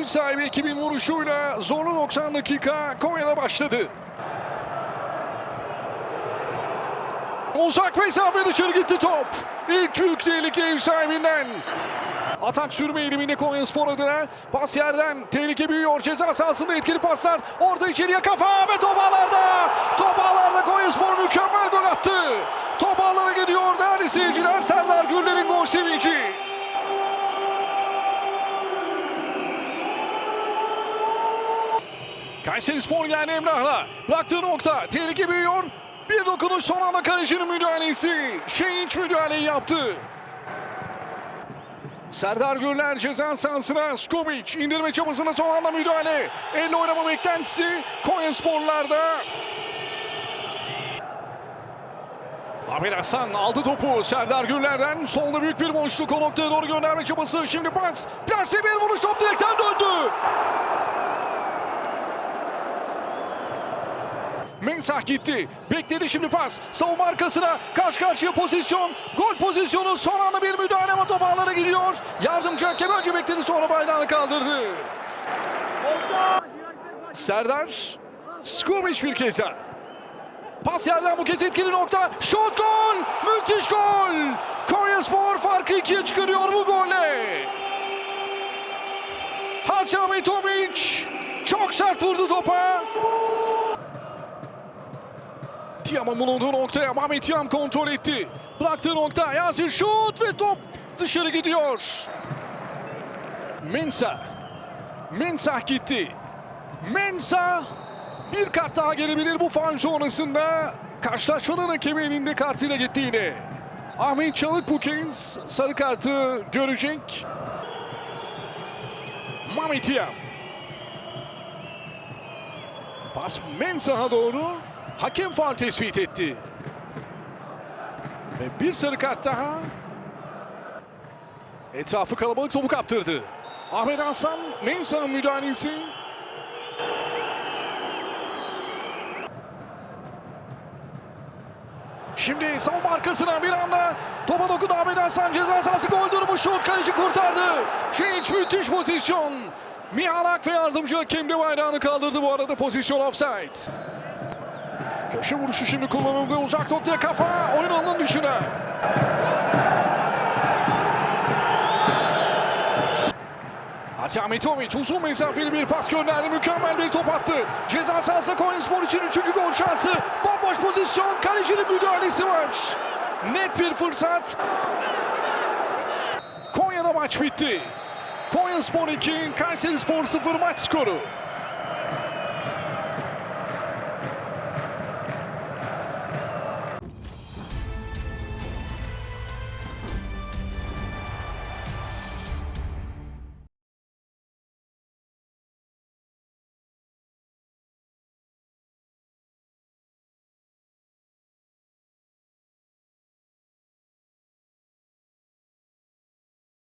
sahibi ekibin vuruşuyla zorlu 90 dakika Konya'da başladı. Uzak mesafe dışarı gitti top. İlk büyük tehlike ev sahibinden. Atak sürme eğiliminde Konya Spor adına pas yerden tehlike büyüyor. Ceza sahasında etkili paslar. Orta içeriye kafa ve top ağlarda. Top ağlarda Konya Spor mükemmel gol attı. Top ağlara gidiyor değerli seyirciler. Serdar Gürler'in gol sevinci. Kayseri Spor geldi Emrah'la. Bıraktığı nokta. Tehlike büyüyor. Bir dokunuş son anda kalecinin müdahalesi. Şehinç müdahaleyi yaptı. Serdar Gürler ceza sahasına Skovic indirme çabasına son anda müdahale. Elle oynama beklentisi Konya Sporlar'da. Ahmet Hasan aldı topu Serdar Gürler'den. Solda büyük bir boşluk o noktaya doğru gönderme çabası. Şimdi pas. Plase bir vuruş top direkten döndü. Mensah gitti. Bekledi şimdi pas. Savunma arkasına. Karşı karşıya pozisyon. Gol pozisyonu. Son anda bir müdahale ama top ağlara gidiyor. Yardımcı hakem önce bekledi sonra bayrağını kaldırdı. Serdar. Skubic bir kez daha. Pas yerden bu kez etkili nokta. Şut gol. Müthiş gol. Konya Spor farkı ikiye çıkarıyor bu golle. Hasan Mitovic çok sert vurdu topa. Tiam'ın bulunduğu noktaya Mehmet Tiam kontrol etti. Bıraktığı nokta Yasir şut ve top dışarı gidiyor. Mensah. Mensah gitti. Mensah bir kart daha gelebilir bu faul sonrasında. Karşılaşmanın hakemi elinde kartıyla gitti yine. Ahmet Çalık bu kez sarı kartı görecek. Mehmet Tiam. Pas Mensah'a doğru. Hakem faul tespit etti. Ve bir sarı kart daha. Etrafı kalabalık topu kaptırdı. Ahmet Hasan Mensah'ın müdahalesi. Şimdi savunma arkasına bir anda topa dokundu Ahmet Hasan ceza sahası gol durumu şut kaleci kurtardı. Şenç müthiş pozisyon. Mihalak ve yardımcı hakem de bayrağını kaldırdı bu arada pozisyon offside. Köşe vuruşu şimdi kullanıldı. Uzak noktaya kafa. Oyun alanının dışına. Ati Ahmetovic uzun mesafeli bir pas gönderdi. Mükemmel bir top attı. Ceza sahasında Konyaspor için üçüncü gol şansı. Bomboş pozisyon. Kalecinin müdahalesi var. Net bir fırsat. Konya'da maç bitti. Konyaspor 2, Kayserispor 0 maç skoru.